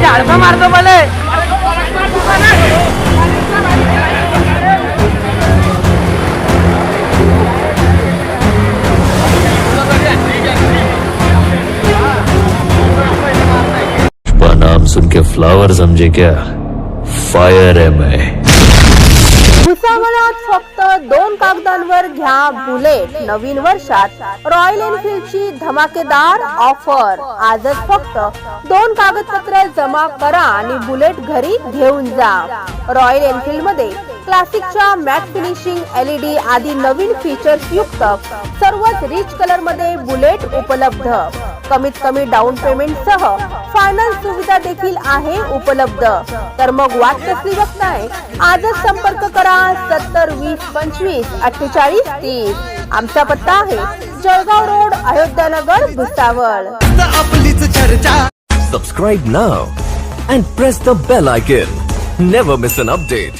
म्हणजे चप्पल झाडपा मारतो मला. नाम सुन के फ्लावर समझे क्या? फायर है मैं। भुसावळात फक्त दोन कागदांवर घ्या बुलेट. नवीन वर्षात रॉयल एनफिल्डची धमाकेदार ऑफर. आजच फक्त दोन कागदपत्र जमा करा आणि बुलेट घरी घेऊन जा. रॉयल एनफिल्डमध्ये क्लासिकच्या मॅट फिनिशिंग एलईडी आदी नवीन फीचर्स युक्त सर्वच रिच कलरमध्ये बुलेट उपलब्ध. कमीत कमी डाऊन पेमेंट सह फायनान्स देखील आहे उपलब्ध. तर मग वाट कसली बघताय? आजच संपर्क करा. सत्तर वीस पंचवीस अठ्ठेचाळीस तीस. आमचा पत्ता आहे जळगाव रोड अयोध्यानगर भुसावळ. आपलीच चर्चा. Subscribe now and press the bell icon. Never miss an update.